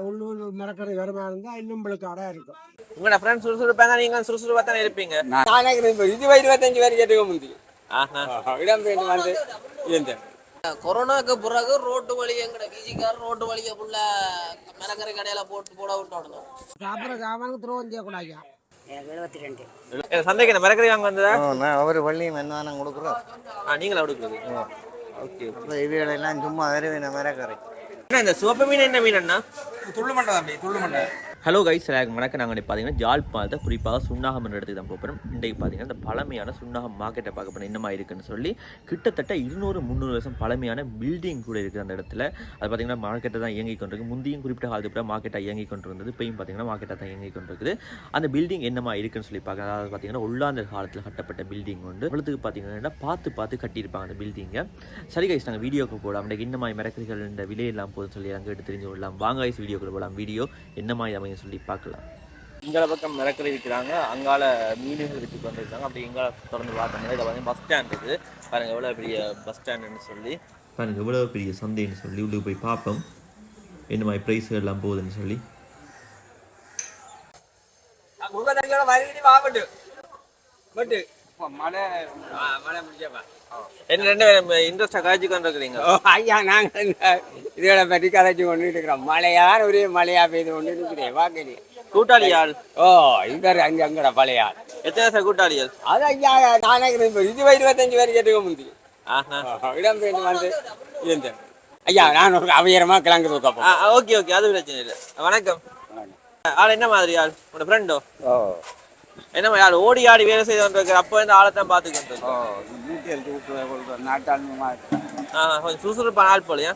உள்ளூர் மரக்கறி வருமா இருந்தால் இன்னும் அடா இருக்கும். உங்களோட ஃப்ரெண்ட்ஸ் சுறுசுறுப்பா தான் நீங்க சுறுசுறுப்பா தானே இருப்பீங்க? நானே இது இருபத்தஞ்சு பேர் கேட்டுக்க ஆஹா. இடம் பெயர்ந்து வந்து இருந்தேன் கொரோனாக்கு பிறகு ரோட்டு வழி எங்கட பிஜிக்கார் ரோட்டு வழியை ஃபுல்ல மிளகரை கடையில போட்டு போட விட்டோம். சாப்பிட்ற சாமானுக்கு துரோகம் செய்யக்கூடாது எனக்கு எழுபத்தி ரெண்டு சந்தைக்கு என்ன மரக்கறி வாங்க வந்ததா? நான் ஒரு வள்ளியும் என்னதான் கொடுக்குறோம். ஆ நீங்களா கொடுக்குறது? ஓகே இப்போ இவைகளெல்லாம் சும்மா வருவேன் மரக்கரை என்ன இந்த சிவப்பு மீன் என்ன மீன் அண்ணா? துள்ளு மண்டை தம்பி துள்ளு மண்டை ஹலோ கைஸ் எல்லாருக்கும் வணக்கம். நாங்கள் பார்த்தீங்கன்னா ஜாழ்ப்பாணத்தை குறிப்பாக சுண்ணாகம் என்ற இடத்துக்கு தான் போகிறோம் இன்றைக்கு பார்த்தீங்கன்னா இந்த பழமையான சுண்ணாகம் மார்க்கெட்டை பார்க்க போகிறோம் என்னமா இருக்குன்னு சொல்லி கிட்டத்தட்ட இருநூறு முந்நூறு வருஷம் பழமையான பில்டிங் கூட இருக்குது அந்த இடத்துல. அது பார்த்தீங்கன்னா மார்க்கெட்டை தான் இயங்கி கொண்டிருக்கு. முந்தையும் குறிப்பிட்ட காலத்துக்கு கூட மார்க்கெட்டாக இயங்கி கொண்டிருந்தது. இப்பயும் பார்த்தீங்கன்னா மார்க்கெட்டாக தான் இயங்கி கொண்டிருக்குது. அந்த பில்டிங் என்னமா இருக்குன்னு சொல்லி பார்க்க அதாவது பார்த்தீங்கன்னா உள்ளாந்தர் காலத்தில் கட்டப்பட்ட பில்டிங் உண்டு. இவ்வளோத்துக்கு பார்த்தீங்கன்னா பார்த்து பார்த்து கட்டியிருப்பாங்க அந்த பில்டிங்கை சரி கைஸ் நாங்கள் வீடியோக்கு போகலாம். அன்றைக்கு இந்த மாதிரி மிரக்கறிகள் இந்த விலையெல்லாம் போதும் சொல்லி அங்கே எடுத்து தெரிஞ்சு விடலாம் வாங்க கைஸ் வீடியோக்குள்ள போகலாம். வீடியோ என்ன மாதிரி அமையும் சொல்லி பார்க்கலாம். இங்கால பக்கம் மிரக்கறி விற்கிறாங்க அங்கால மீன்கள் விற்று கொண்டிருக்காங்க. அப்படி இங்கால தொடர்ந்து பார்த்தோம்னா இதில் வந்து பஸ் ஸ்டாண்ட் இருக்குது பாருங்க எவ்வளோ பெரிய பஸ் ஸ்டாண்டுன்னு சொல்லி. பாருங்க எவ்வளோ பெரிய சந்தைன்னு சொல்லி உள்ளே போய் பார்ப்போம். என்ன மாதிரி ப்ரைஸ் எல்லாம் போகுதுன்னு சொல்லி. மழை மழை முடிச்சப்பா என்ன ரெண்டு பேரும் இன்ட்ரெஸ்டாக காய்ச்சி கொண்டிருக்கிறீங்க ஓ ஐயா நாங்கள் இந்த இதோட பற்றி கதைச்சு கொண்டு இருக்கிறோம். மழையார் ஒரே மழையா பெய்து கொண்டு இருக்கிறேன் வாக்கடி கூட்டாளி ஆள் ஓ இவர் அங்கே அங்கட பழையார் எத்தனை சார் கூட்டாளிகள்? அது ஐயா நானே இது இருபத்தஞ்சு பேர் கேட்டுக்க முடியும் ஆஹா. இடம் பெயர்ந்து வந்து இருந்தேன். ஐயா நான் ஒரு அவயரமா கிளங்கு தூக்கப்போம் ஓகே ஓகே அது பிரச்சனை இல்லை. வணக்கம். ஆள் என்ன மாதிரி ஆள்? ஃப்ரெண்டோ ஓ. என்ன ஆள் ஓடி ஆடி வேலை செய்து கொண்டிருக்கிற அப்போ இந்த ஆளை தான் பார்த்துக்கிட்டு இருக்கோம் நாட்டாளுமா கொஞ்சம் சுறுசுறுப்பான ஆள் போலையா?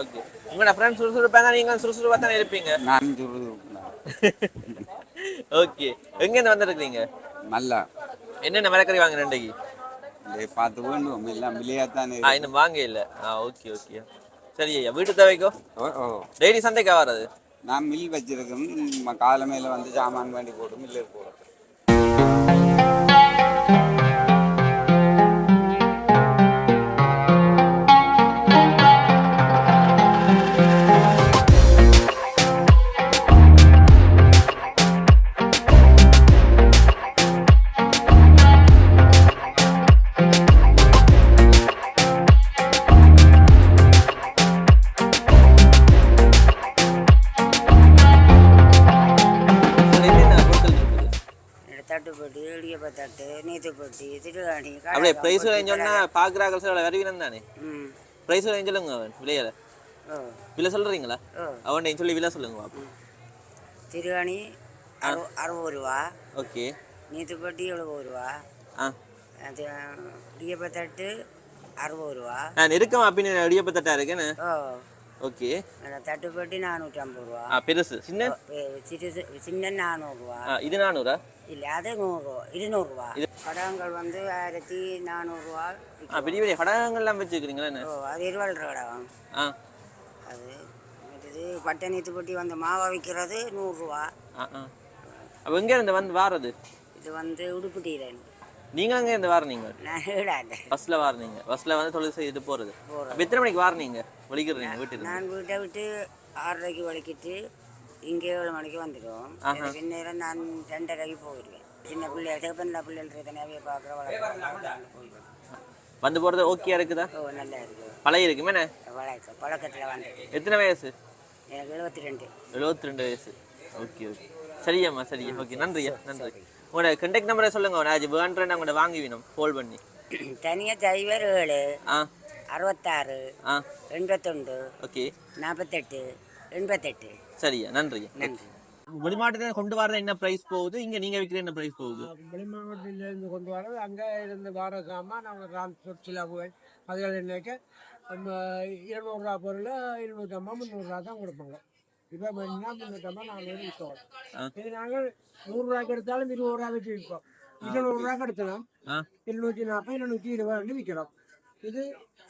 ஓகே. உங்களோட ஃப்ரெண்ட் சுறுசுறுப்பாக தான் நீங்கள் சுறுசுறுப்பாக தானே இருப்பீங்க? நான் சொல்றது ஓகே. எங்கேருந்து வந்திருக்கீங்க நல்லா. என்னென்ன மிளக்கறி வாங்க ரெண்டைக்கு பார்த்து வேண்டும் எல்லாம் ஆ இன்னும் வாங்க இல்லை. ஆ ஓகே ஓகே. சரி ஐயா வீட்டு தேவைக்கோ? டெய்லி சந்தைக்கா வர்றது? நான் மில் வச்சிருக்கேன். காலை மேல வந்து சாமான் வேண்டி போட்டு மில்லுக்கு போடுறேன் பார்க்குறாங்க சார் வருவீனம் தானே ப்ரைஸ் சொல்லுங்க அவன் விலையில. விலை சொல்றீங்களா? அவன் சொல்லி விலை சொல்லுங்க பாப்போம். திருவாணி அறு அறுபது ரூபா. ஓகே. நீத்துப்பட்டி எழுபது ரூபா. ஆ. அது இடியப்ப தட்டு அறுபது ரூபா. நான் இருக்கமா அப்படின்னு இடியப்பத்தட்டா இருக்கேன்னு ஓகே. தட்டுப்பட்டி நானூற்றி ஐம்பது ரூபா. ஆ பெருசு. சின்ன? சின்ன நானூறுரூவா இது நானூறா? இல்லை அது நூறுரூவா இருநூறுவா கடகங்கள் வந்து ஆயிரத்தி நானூறுரூவா ஆ பெரிய பெரிய கடகங்கள்லாம் வச்சுக்கிறீங்களா என்ன? ஓ அது இருவாள்ற கடகம் ஆ. அது இது பட்டை நீத்துப்பட்டி வந்து மாவா விற்கிறது நூறுரூவா ஆ ஆ. அப்போ எங்கே இருந்து வந்து வாரது? இது வந்து உடுப்புட்டியில் நீங்கள் அங்கே இருந்து வீடாண்ட பஸ்ஸில் வாரீங்க பஸ்ஸில் வந்து தொழில் செய்துட்டு போகிறது அப்போ எத்தனை மணிக்கு வாரீங்க வலிக்கிறீங்க வீட்டுக்கு நான் வீட்டை விட்டு ஆறரைக்கு வலிக்கிட்டு இங்கே ஏழு மணிக்கு வந்துடுவோம் எனக்கு நேரம் நான் ரெண்டரைக்கு போயிடுவேன். சின்ன பிள்ளைகள் சிகப்பன்ல பிள்ளைகள் தனியாகவே பார்க்குற வளர்க்க போயிடுவேன் வந்து போகிறது ஓகே இருக்குதா? ஓ நல்லா இருக்கு. பழைய இருக்குமே என்ன? வழக்க பழக்கத்தில் வந்துட்டு எத்தனை வயசு? எனக்கு எழுபத்தி ரெண்டு எழுபத்தி ரெண்டு வயசு. ஓகே ஓகே சரியாம்மா சரியா. ஓகே நன்றியா நன்றி. உங்களோட கண்டெக்ட் நம்பரை சொல்லுங்க நான் வேண்டுறேன் உங்களோட வாங்கி வேணும் கால் பண்ணி. தனியாக சைவர் ஏழு ஆ. அறுபத்தாறு ஆ. எண்பத்தொண்டு ஓகே நாற்பத்தெட்டு எண்பத்தெட்டு. சரியா நன்றி. வெளிமாவட்டத்தில் கொண்டு வர என்ன பிரைஸ் போகுது? இங்க நீங்க விற்கிற என்ன பிரைஸ் போகுது? வெளிமாவட்டத்திலேருந்து கொண்டு வரது அங்கே இருந்து வர சாமான் நம்ம டிரான்ஸ்போர்ட் செலவுகள் அதுகள் என்னக்க? நம்ம இருநூறுவா பொருள் இருநூற்றம்பது முந்நூறுரூவா தான் கொடுப்பாங்க. இப்போ வேணும்னா முந்நூற்றம்பது நானூறு விற்கும் ஆ. இது நாங்கள் நூறுரூவாய்க்கு எடுத்தாலும் இருபது ரூபா வச்சு விற்போம் இருநூறுவாய்க்கு எடுத்தலாம் இருநூற்றி நாற்பது இருநூற்றி இருபது வந்து விற்கிறோம் இது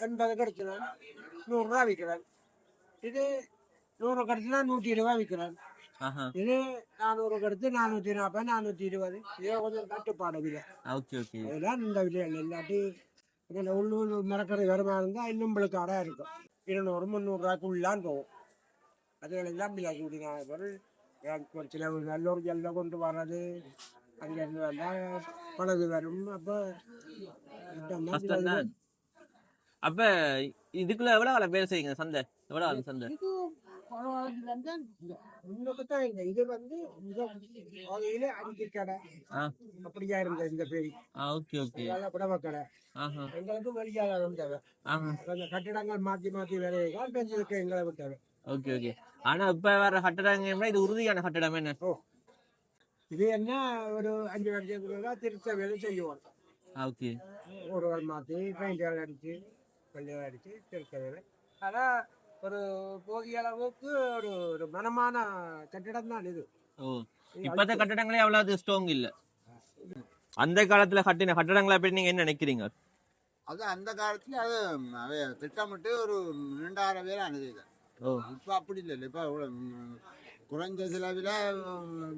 எண்பதுக்கு எடுத்தலாம் நூறுரூவா விற்கிறோம் இது நூறு கடுத்துனா நூற்றி இருபது விற்கிறோம் ஆஹா. இது நானூறு கடுத்து நானூற்றி நாற்பது நானூற்றி இருபது. இது கொஞ்சம் கட்டுப்பாடு விலை. Okay okay. இதெல்லாம் இந்த விலைகள் இல்லாட்டி இதில் உள்ளூர் மரக்கறி வருமா இருந்தால் இன்னும் அடா இருக்கும். இருநூறு முந்நூறுரூவாக்குள்ளான் போகும். அதுகளெல்லாம் விலை கூடின பொருள் ஒரு சில நல்ல ஒரு ஜல்லை கொண்டு வர்றது அங்கேருந்து வந்தால் பழகு வரும். அப்போ அப்ப இதுக்குள்ள எவ்வளவு வேலை செய்யுங்க சந்தை? எவ்வளவு ஆகும் சந்தை முன்னுக்கு தான் இந்த இது வந்து வகையில கடை. அப்படியா இருந்தது இந்த பேரி ஆ ஓகே ஓகே. புடவை கடை. ஆஹா. எங்களுக்கு வெளியாளரும் தேவை. ஆஹா. அந்த கட்டிடங்கள் மாற்றி மாற்றி வேலைகள் பெண்களுக்கு எங்களை தேவை. Okay okay. ஆனா இப்ப வர கட்டடங்கள்னா இது உறுதியான கட்டடம் என்ன? இது என்ன? ஒரு அஞ்சு வருஷத்துக்கு திருத்த வேலை செய்வோம். ஓகே. ஓடுகள் மாற்றி பெயிண்டுகள் அடித்து வெள்ளைகள் அடித்து திருத்த வேலை. ஆனால் ஒரு போதிய அளவுக்கு ஒரு ஒரு மனமான கட்டிடம் தான் இது ஓ இப்பத்த கட்டடங்களே அவ்வளவு ஸ்ட்ராங் இல்ல. அந்த காலத்துல கட்டின கட்டடங்களை பற்றி நீங்க என்ன நினைக்கிறீங்க? அது அந்த காலத்துல அது அவை திட்டமிட்டு ஒரு ரெண்டாயிரம் பேர் ஓ. இப்போ அப்படி இல்லை இப்போ குறைஞ்ச செலவில்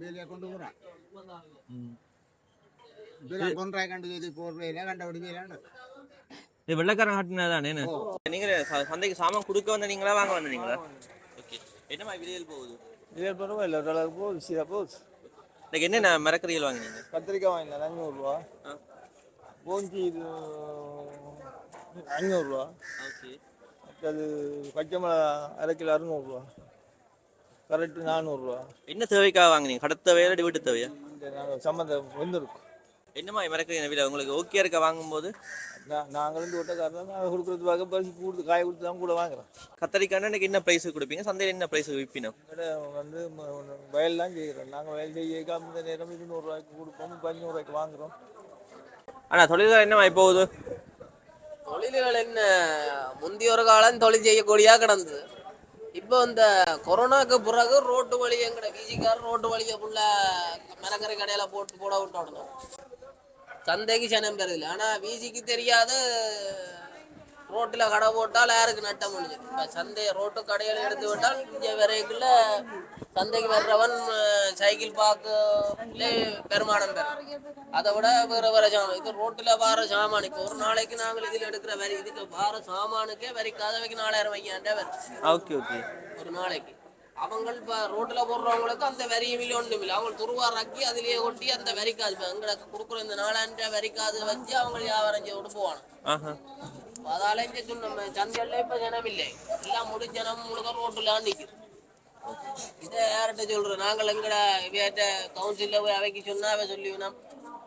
வேலையை கொண்டு போகிறான் கொன்றாய் கண்டு போர்வையில கண்டபடி வேலையாண்டு இது வெள்ளக்காரன் கட்டினதானே நீங்க ச- சந்தைக்கு சாமான் கொடுக்க வந்த நீங்களா வாங்க வந்தீங்களா ஓகே. என்ன மாதிரி விலையில் போகுது? இதே பரவாயில்ல ஓரளவுக்கு போகுது சீராக போகுது. இன்னைக்கு என்னென்ன மரக்கறிகள் வாங்கினீங்க? கத்திரிக்காய் வாங்கினேன் அஞ்சூறுரூவா. பூஞ்சி இது அஞ்சூறுரூவா ஓகே. அது பச்சை மிளகா அரை கிலோ அறுநூறுவா. கரெக்டு நானூறுரூவா என்ன தேவைக்காக வாங்கினீங்க? கடை தேவையா இல்லை வீட்டு தேவையா? சம்மந்தம் வந்துருக்கோம். என்ன மாதிரி மரக்கறி விலை உங்களுக்கு ஓகே இருக்க வாங்கும்போது? நான் நாங்களும் இந்த வீட்டக்காரர் நாங்கள் கொடுக்குறது பார்க்க பரிசு கொடுத்து காய் கொடுத்து தான் கூட வாங்குறோம். கத்தரிக்காய்னா இன்னைக்கு என்ன ப்ரைஸ் கொடுப்பீங்க? சந்தையில் என்ன ப்ரைஸ் விற்பினோம் வந்து வயல்லாம் செய்கிறோம் நாங்கள் வயல் செய்ய அந்த நேரம் இருநூறுவாய்க்கு கொடுப்போம். பதினூறுவாய்க்கு வாங்குறோம். ஆனா தொழில்கள் என்ன மாதிரி போகுது? தொழில்கள் என்ன? முந்தைய ஒரு காலம் தொழில் செய்யக்கூடியா கிடந்தது. இப்போ இந்த கொரோனாக்கு பிறகு ரோட்டு வழி எங்கட வீசிக்கார ரோட்டு வழியை ஃபுல்ல மரக்கரை கடையில போட்டு போட விட்டோம். சந்தைக்கு சனம் பெறுதில்லை ஆனா வீசிக்கு தெரியாத ரோட்டில் கடை போட்டால் யாருக்கு நட்டம் முடிஞ்சது? இப்போ சந்தை ரோட்டு கடையில் எடுத்து விட்டால் இங்கே விரைக்குள்ள சந்தைக்கு வர்றவன் சைக்கிள் பார்க்கலே பெருமானம் பெறும் அதை விட வேற வேற சாமான் இது ரோட்டில் வார சாமானுக்கு ஒரு நாளைக்கு நாங்கள் இதில் எடுக்கிற வரி இதுக்கு வார சாமானுக்கே வரிக்காதவைக்கு நாலாயிரம் வைக்காண்டே வரும் ஓகே ஓகே. ஒரு நாளைக்கு. அவங்க இப்போ ரோட்டில் போடுறவங்களுக்கு அந்த வரியும் இல்லை. ஒன்றும் இல்லை அவங்க துருவாராக்கி அதிலேயே கொட்டி அந்த வரிக்காது இப்போ எங்களுக்கு கொடுக்குற இந்த நாலாயிரம் வரிக்காது வச்சு அவங்க வியாபாரம் செய்ய விட்டு போவாங்க ஆஹா அதால இங்க சொன்ன சந்தையில இப்ப ஜனம் இல்லை. எல்லாம் முடி ஜனம் முழுக்க ரோட்டுல நிக்குது. இதை யார்கிட்ட சொல்றோம் நாங்கள் எங்கட கவுன்சில்ல போய் அவைக்கு சொன்னா அவ சொல்லிவினா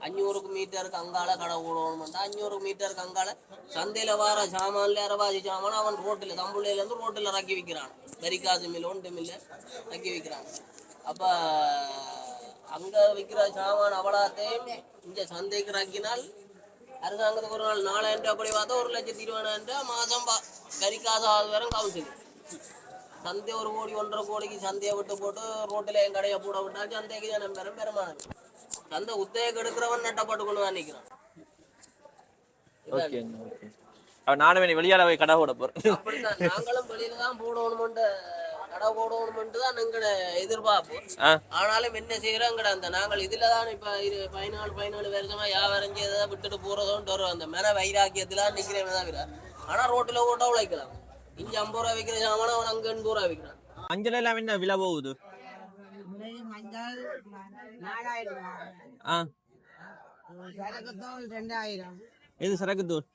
அஞ்சூறுக்கு மீட்டருக்கு அங்கால கடை போடணும்டா அஞ்சூறு மீட்டருக்கு அங்கால சந்தையில வார சாமான்ல அரவாசி சாமான் அவன் ரோட்டில் தம்புள்ளையில இருந்து ரோட்டில் இறக்கி விற்கிறான் வரிக்காசு மில் ஒன்று மில்ல இறக்கி விற்கிறான் அப்ப அங்க விற்கிற சாமான் அவளாத்தையும் இந்த சந்தைக்கு இறக்கினால் அரசாங்கத்துக்கு ஒரு நாள் நாலாயிரம் ரூபாய் அப்படி பார்த்தா ஒரு லட்சத்தி இருபதாயிரம் ரூபாய் மாதம் பா வரிக்காசு ஆகுது வரும் கவுன்சில். சந்தை ஒரு கோடி ஒன்றரை கோடிக்கு சந்தையை விட்டு போட்டு ரோட்டில் என் கடையை போட விட்டாச்சு சந்தைக்கு ஜனம் பெரும் பெருமானம் சந்தை உத்தேகம் எடுக்கிறவன் நட்டப்பட்டு கொண்டு தான் நிற்கிறான் ஓகே ஓகே. அப்ப நானும் வெளியால போய் கடை போட போறேன். அப்படித்தான். நாங்களும் வெளியில தான் போடணுமெண்டு கடை போடணுமெண்டு தான் எங்கட எதிர்பார்ப்பு ஆ. ஆனாலும் என்ன செய்யறோங்கட அந்த நாங்கள் இதுல தான் இப்ப இரு பதினாலு பதினாலு வருஷமா வியாபாரம் செய்யறதை விட்டுட்டு போறதோன்ட்டு வரும் அந்த மன வைராக்கியத்துல நிக்கிறேன் தவிர ஆனா ரோட்டுல ஓட்ட உழைக்கலாம். இங்க ஐம்பது ரூபா விற்கிற சாமான அவன் அங்க எண்பது ரூபா விற்கிறான் மஞ்சள் எல்லாம் என்ன விலை போகுது? ஆ. இது சரக்கு தூள்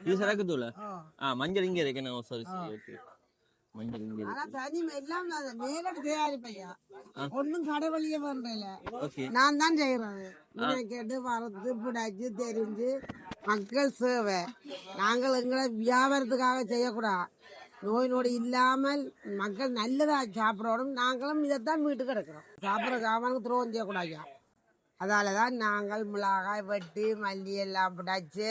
இது சரக்கு தூள் ஆ மஞ்சள் இங்க இருக்கு. என்ன சாரி சரி ஓகே மஞ்சள் இங்க இருக்கு. தனி எல்லாம் நேரடி தயாரிப்பையா ஒண்ணும் கடை வழியே பண்றல ஓகே நான் தான் செய்யறது. கேட்டு வறுத்து பிடிச்சு தெரிஞ்சு மக்கள் சேவை. நாங்கள் எங்களை வியாபாரத்துக்காக செய்யக்கூடாது. நோய் நொடி இல்லாமல் மக்கள் நல்லதா சாப்பிடணும். நாங்களும் இதைத்தான் வீட்டுக்கு எடுக்கிறோம் சாப்பிட்ற சாமானுக்கு துரோகம் செய்யக்கூடாது அதால தான் நாங்கள் மிளகாய் வெட்டி மல்லி எல்லாம் பிடிச்சி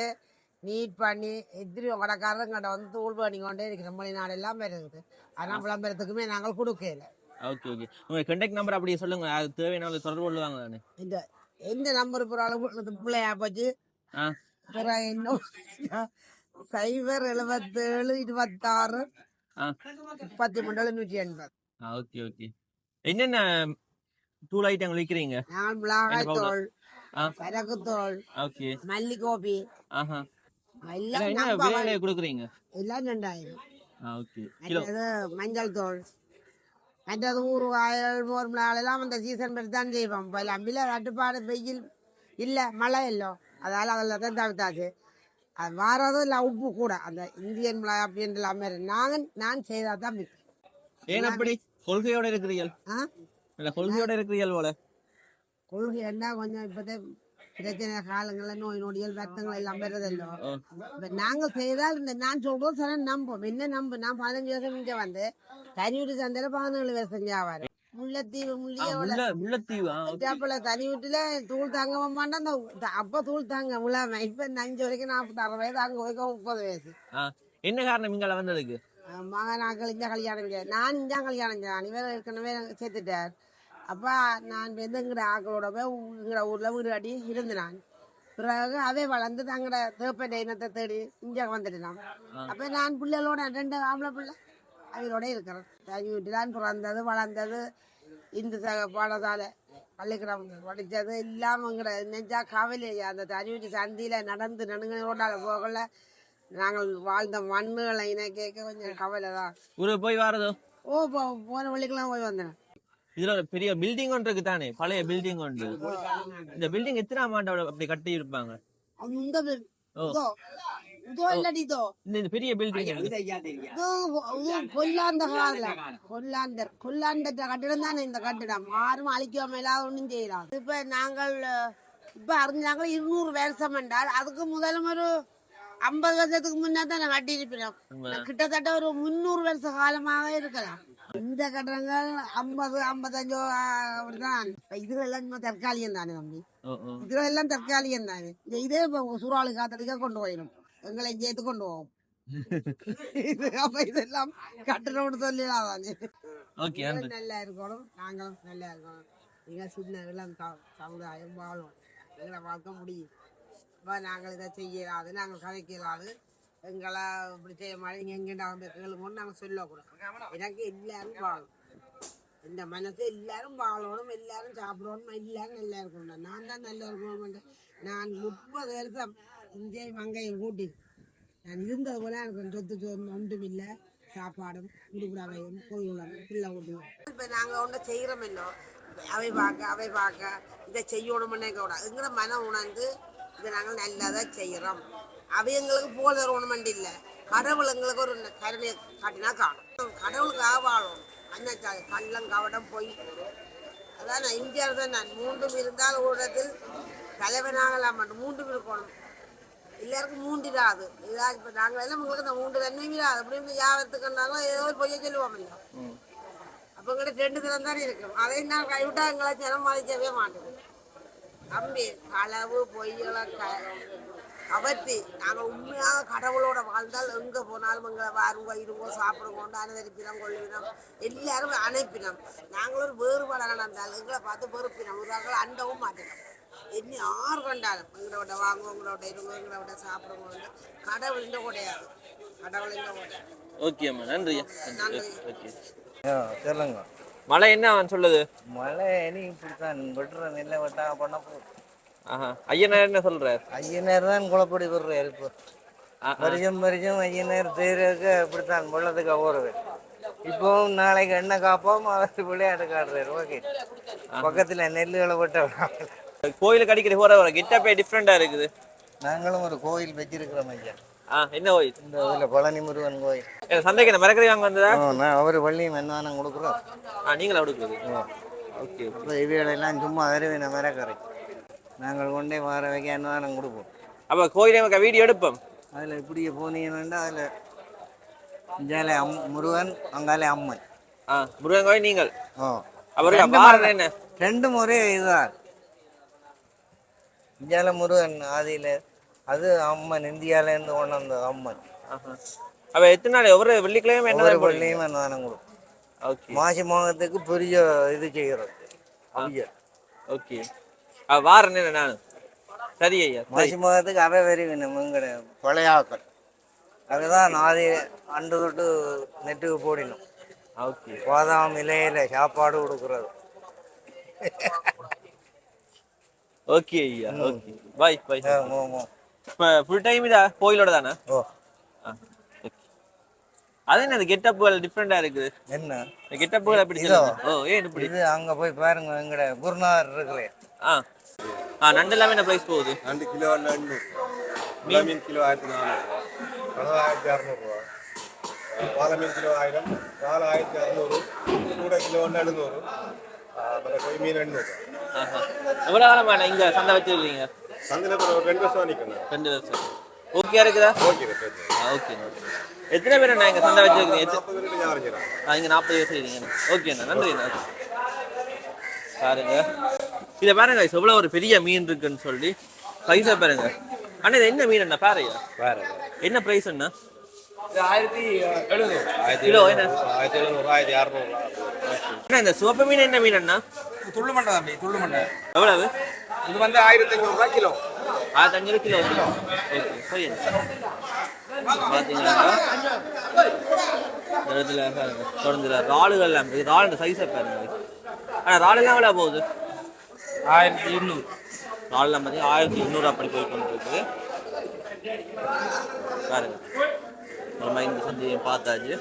நீட் பண்ணி எதிரி கடைக்காரரும் கடை வந்து தூள் பண்ணி கொண்டே இருக்கிறோம் மொழிநாடு எல்லாம் இருக்குது. ஆனால் விளம்பரத்துக்குமே நாங்கள் கொடுக்கல. ஓகே ஓகே உங்க கண்டக்ட் நம்பர் அப்படியே சொல்லுங்க. அது தேவையான தொடர்பு கொள்ளுவாங்க தானே இந்த எந்த நம்பர் பிறகு பிள்ளையா போச்சு. பிறகு இன்னும் சைபர் எழுபத்தேழு இருபத்தாறு முப்பத்தி மூணு நூற்றி எண்பது ஓகே ஓகே. என்னென்ன தூள் ஐட்டங்கள் விற்கிறீங்க நான் மிளகாய்? தோல் சரக்கு தோல் ஓகே. மல்லி கோபி ஆஹா. எல்லாம் என்ன விலையில கொடுக்குறீங்க? எல்லாம் ரெண்டாயிரம். ஓகே. கிலோ. மஞ்சள் தூள். மற்றது ஊறுகாயல் மோர் மிளகாயெல்லாம் அந்த சீசன் பற்றி தான் செய்வோம். இப்போ அம்பில தட்டுப்பாடு வெயில் இல்லை மழை இல்லை. அதால் அதில் தான் தவிர்த்தாச்சு. அது வாரதும் இல்லை உப்பு கூட அந்த இந்தியன் அப்படின்ற மாதிரி நாங்கள் நான் செய்தால் தான் ஏன் அப்படி? கொள்கையோட இருக்கிறீர்கள். இல்ல கொள்கையோட இருக்கிறீர்கள் போல. கொள்கை என்ன? கொஞ்சம் இப்போதே பிரச்சனை காலங்களில் நோய் நொடிகள் வருத்தங்கள் எல்லாம் பெறதில்லோ இப்போ நாங்கள் செய்தால் இந்த நான் சொல்றது சரி நம்பும். என்ன நம்பு? நான் பதினஞ்சு வருஷம் இங்கே வந்து தனியூட்டு சந்தையில் பதினேழு வருஷம் வியாபாரம் முல்லைத்தீவு முள்ளியோட முல்லை முல்லைத்தீவு. அப்பல தனி வீட்டுல தூள் தாங்க மாட்டேன். அந்த அப்ப தூள் தாங்க முலாம இப்ப இந்த அஞ்சு வரைக்கும் நாற்பத்தாறு வயசு அங்க வரைக்கும் முப்பது வயசு. என்ன காரணம் இங்கே வந்ததுக்கு? மகன் நாங்கள் இந்த கல்யாணம் செய்ய நான் இந்த கல்யாணம் செய்யலாம் இவர் ஏற்கனவே சேர்த்துட்டார். அப்ப நான் வந்து எங்கட ஆக்களோட போய் எங்கட ஊர்ல வீடு கட்டி இருந்து நான் பிறகு அவை வளர்ந்து தங்கட தேப்பட்ட இனத்தை தேடி இங்க வந்துட்டான் அப்ப நான் பிள்ளைகளோட ரெண்டு ஆம்பளை பிள்ளை. அவங்களோட இருக்கிறேன் தனி வீட்டில் தான் பிறந்தது வளர்ந்தது. இந்து சக பாடசாலை பள்ளிக்கூடம் படித்தது இல்லாமல் எங்கட நெஞ்சா கவலை. அந்த தனி வீட்டு சந்தியில் நடந்து நடுங்களோடால போகல. நாங்கள் வாழ்ந்த மண்ணுகளை இன கேட்க கொஞ்சம் கவலை தான். ஊருக்கு போய் வாரதோ? ஓ போ போன வழிக்கெல்லாம் போய் வந்தேன். இதுல ஒரு பெரிய பில்டிங் ஒன்று இருக்கு தானே? பழைய பில்டிங் ஒன்று. இந்த பில்டிங் எத்தனை ஆமாண்டோட அப்படி கட்டி இருப்பாங்க அது இந்த பெரிய பில்டிங் கொல்லாந்த கால கொல்லாண்டர் கொல்லாண்ட கட்டிடம் தானே இந்த கட்டிடம் யாரும் அழிக்காம இல்லாத ஒன்றும் செய்யலாம் இப்ப நாங்கள் இப்ப அறிஞ்சாங்க இருநூறு வருஷம் என்றால் அதுக்கு முதலும் ஒரு ஐம்பது வருஷத்துக்கு முன்னா தான் கட்டியிருப்பினோம் கிட்டத்தட்ட ஒரு முந்நூறு வருஷ காலமாக இருக்கலாம் இந்த கட்டடங்கள் ஐம்பது ஐம்பத்தஞ்சோ அப்படிதான் இதுகளெல்லாம் தற்காலிகம் தானே தம்பி இதுகளெல்லாம் தற்காலிகம் தானே இந்த இதே சூறாவளி காத்தடிக்க கொண்டு போயிடும் எங்களை சேர்த்து கொண்டு போவோம் அப்ப இதெல்லாம் கட்டணும்னு நன்றி நல்லா இருக்கணும் நாங்களும் நல்லா இருக்கணும் நீங்க சின்ன ச- சமுதாயம் வாழும் எங்களை வாழ்க்க முடியும் இப்போ நாங்கள் இதை செய்யலாது நாங்கள் கதைக்கலாது எங்களை இப்படி செய்ய மாதிரி எங்கேண்டா வந்து கேளுங்கன்னு நாங்கள் சொல்லக்கூடாது எனக்கு எல்லாரும் வாழும் இந்த மனசு எல்லாரும் வாழணும் எல்லாரும் சாப்பிடணும் எல்லாரும் நல்லா இருக்கணும் நான் தான் நல்லா இருக்கணும் நான் முப்பது வருஷம் இந்திய மங்கையில் கூட்டி நான் இருந்தது போல எனக்கு சொத்து ஒன்றும் இல்லை சாப்பாடும் குடுக்குறாவையும் கோயிலும் பிள்ளை விடுவோம் இப்போ நாங்கள் ஒன்றை செய்கிறோம் இன்னும் அவை பார்க்க அவை பார்க்க இதை செய்யணும்னே கூட. எங்கிற மனம் உணர்ந்து இதை நாங்கள் நல்லதாக செய்கிறோம் அவை எங்களுக்கு போல் தரணுமெண்டு இல்லை. கடவுள் எங்களுக்கு ஒரு கருணையை காட்டினா காணும். கடவுளுக்காக வாழணும் அண்ணா கள்ளம் கவடம் போய். அதான் நான் இந்தியாவில் தான் நான். மூன்றும் இருந்தால் ஊடகத்தில் தலைவனாகலாம். மட்டும் மூன்றும் இருக்கணும். எல்லாருக்கும் மூண்டிடாது இதாக இப்போ நாங்கள் எல்லாம் உங்களுக்கு இந்த மூன்று தண்ணி விடாது அப்படின்னு யாவத்துக்குனாலும் ஏதோ ஒரு பொய்ய சொல்லுவோம் இல்லை அப்போ எங்கிட்ட ரெண்டு தினம் தானே இருக்கும் அதை நான் கைவிட்டா எங்களை ஜனம் மதிக்கவே மாட்டேங்குது. தம்பி களவு பொய்யலை க கவர்த்தி நாங்கள் உண்மையாக கடவுளோட வாழ்ந்தால் எங்கே போனாலும் எங்களை வாருங்க இருங்கோ சாப்பிடுங்கோண்டு அனுசரிப்பினோம் கொள்ளுவினோம் எல்லாரும் அணைப்பினோம். நாங்கள் ஒரு வேறுபாடு நடந்தால் எங்களை பார்த்து வெறுப்பினோம். ஒரு அண்டவும் மாட்டேன் என்ன யார் கண்டாலும் எங்களோட வாங்க உங்களோட இருங்க எங்களோட சாப்பிடுங்க கடவுள் இந்த கிடையாது கடவுள் இந்த கிடையாது ஓகே அம்மா நன்றி. ஓகே. சொல்லுங்க மழை என்ன அவன் சொல்லுது? மழை இனி இப்படித்தான் வெட்டுற நெல்லை வெட்டாக பண்ண போகுது ஆஹா ஐயனார் என்ன சொல்றாரு? ஐயனார் தான் குழப்படி விடுறாரு இப்போ. வருஷம் வருஷம் ஐயனார் தேருக்கு இப்படித்தான் வெள்ளத்துக்கு போறது இப்போவும் நாளைக்கு எண்ணெய் காப்போம் அவர் விளையாட்டு காட்டுறாரு. ஓகே. பக்கத்தில் நெல்லுகளை வெட்ட. கோயிலுக்கு அடிக்கடி போற வர கெட்டப்பே டிஃப்ரெண்டா இருக்குது. நாங்களும் ஒரு கோயில் வச்சிருக்கிறோம் ஐயா. ஆ என்ன கோயில்? இந்த இதில் பழனி முருகன் கோயில். என்ன சந்தைக்கு என்ன மரக்கறி வாங்க வந்ததா? நான் அவர் வள்ளியும் என்னதானம் கொடுக்குறோம். ஆ நீங்களா கொடுக்குறது? ஓகே இப்போ இவைகளெல்லாம் சும்மா அருவின மரக்கரை நாங்கள் கொண்டே வார வைக்க என்னதானம் கொடுப்போம். அப்ப கோயில வீடியோ எடுப்போம்? அதில் இப்படியே போனீங்கன்னா அதில் இஞ்சாலே அம் முருகன் அங்காலே அம்மன். ஆ முருகன் கோயில் நீங்கள்? ஓ முறை- என்ன? ரெண்டு முறை இதுதான். இந்தியால முருகன் ஆதியில அது அம்மன் இந்தியாவிலேருந்து கொண்டு வந்தது அம்மன். அப்ப எத்தனை நாள்? ஒவ்வொரு வெள்ளிக்கிழமை என்ன ஒவ்வொரு பள்ளியும் என்னதானம் கொடுக்கும் ஓகே. மாசி மோகத்துக்கு பெரிய இது செய்கிறோம் அவியல். ஓகே. வாரம் என்ன நான் சரி ஐயா. மாசி மோகத்துக்கு அவை வெறி வேணும் எங்கட பழையாக்கள் அதுதான் ஆதி அண்டு தொட்டு நெட்டுக்கு போடினோம் ஓகே. பாதாம் இலையில சாப்பாடு கொடுக்குறது. ஓகே ஐயா okay bye bye full time இதா கோயிலோட தானே? ஓ. அது என்ன கெட்டப்புகள் டிஃப்ரெண்டா இருக்குது? என்ன? கெட்டப்புகள். சொல்லுங்க ஓ ஏன் இப்படி? இது அங்க போய் பாருங்க எங்கட குருநாதர் இருக்கிறேன் ஆ. ஆ நண்டு எல்லாமே என்ன ப்ரைஸ் போகுது? ரெண்டு கிலோ எண்ணூறு மீன்? கிலோ ஆயிரத்தி நானூறு. கனவா ஆயிரத்தி அறநூறுவா வாழை மீன் கிலோ ஆயிரம் வாழை ஆயிரத்தி அறநூறு கூட கிலோ ஒன்று எழுநூறு. காலமா இங்க சந்தை வச்சிருக்கீங்க சந்தையில் ஒரு ரெண்டு வருஷம் நிற்கணும் ரெண்டு வருஷம். ஓகே இருக்குதா? ஓகே எத்தனை பேர் இங்க சந்தை வச்சிருக்கீங்க இங்க நாற்பது பேர் செய்றீங்க. ஓகே அண்ணா நன்றி அண்ணா பாருங்க. இதை பாருங்க எவ்வளவு ஒரு பெரிய மீன் இருக்குன்னு சொல்லி. பைசா பாருங்க. அண்ணா இது என்ன மீன் அண்ணா? பாருங்க. வேற என்ன பிரைஸ் அண்ணா? ஆயிரத்தி எழுநூறு. கிலோ என்ன? ஆயிரத்தி எழுநூறு ஆயிரத்தி அறநூறு. இந்த சிவப்பு மீன் என்ன மீன் அண்ணா? துள்ளு மண்டை தம்பி துள்ளு மண்டை எவ்வளவு? இது வந்து ஆயிரத்தி ஐநூறுரூவா கிலோ. ஆயிரத்தி அஞ்சூறு கிலோ ஓகே பாருங்க தொடர்ந்துல ராளுகள் எல்லாம் இருக்கு ரால் சைஸை பாருங்க. ஆனால் ரால் எல்லாம் எவ்வளோ போகுது? ஆயிரத்தி எண்ணூறு. ரால்லாம் பார்த்தீங்கன்னா ஆயிரத்தி எண்ணூறு அப்படி போய் கொண்டு இருக்குது பாருங்க. நம்ம இந்த சந்தையை பார்த்தாச்சு.